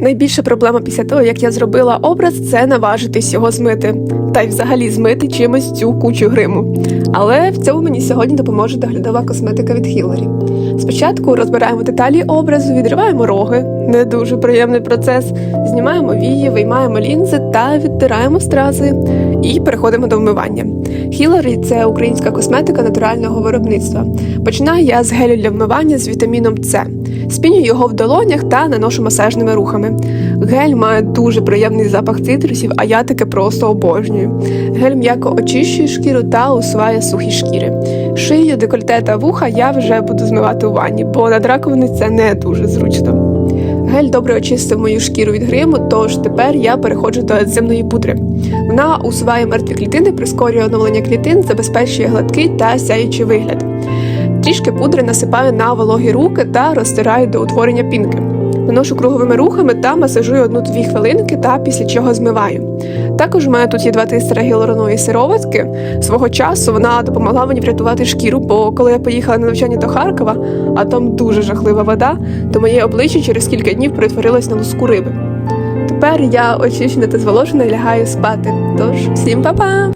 Найбільша проблема після того, як я зробила образ, це наважитись його змити, та й взагалі змити чимось цю кучу гриму. Але в цьому мені сьогодні допоможе доглядова косметика від Хіларі. Спочатку розбираємо деталі образу, відриваємо роги, не дуже приємний процес, знімаємо вії, виймаємо лінзи та відтираємо стрази. І переходимо до вмивання. Хіларі це українська косметика натурального виробництва. Починаю я з гелю для вмивання з вітаміном С. Спіню його в долонях та наношу масажними рухами. Гель має дуже приємний запах цитрусів, а я таке просто обожнюю. Гель м'яко очищує шкіру та усуває сухі шкіри. Шию, декольте та вуха я вже буду змивати у ванні, бо над раковиною це не дуже зручно. Гель добре очистив мою шкіру від гриму, тож тепер я переходжу до ензимної пудри. Вона усуває мертві клітини, прискорює оновлення клітин, забезпечує гладкий та сяючий вигляд. Трішки пудри насипаю на вологі руки та розтираю до утворення пінки. Наношу круговими рухами та масажую одну-дві хвилинки та після чого змиваю. Також у мене тут є два тистера гіалуронової сироватки. Свого часу вона допомогла мені врятувати шкіру, бо коли я поїхала на навчання до Харкова, а там дуже жахлива вода, то моє обличчя через кілька днів перетворилось на луску риби. Тепер я очищена та зволожена і лягаю спати. Тож всім па-па!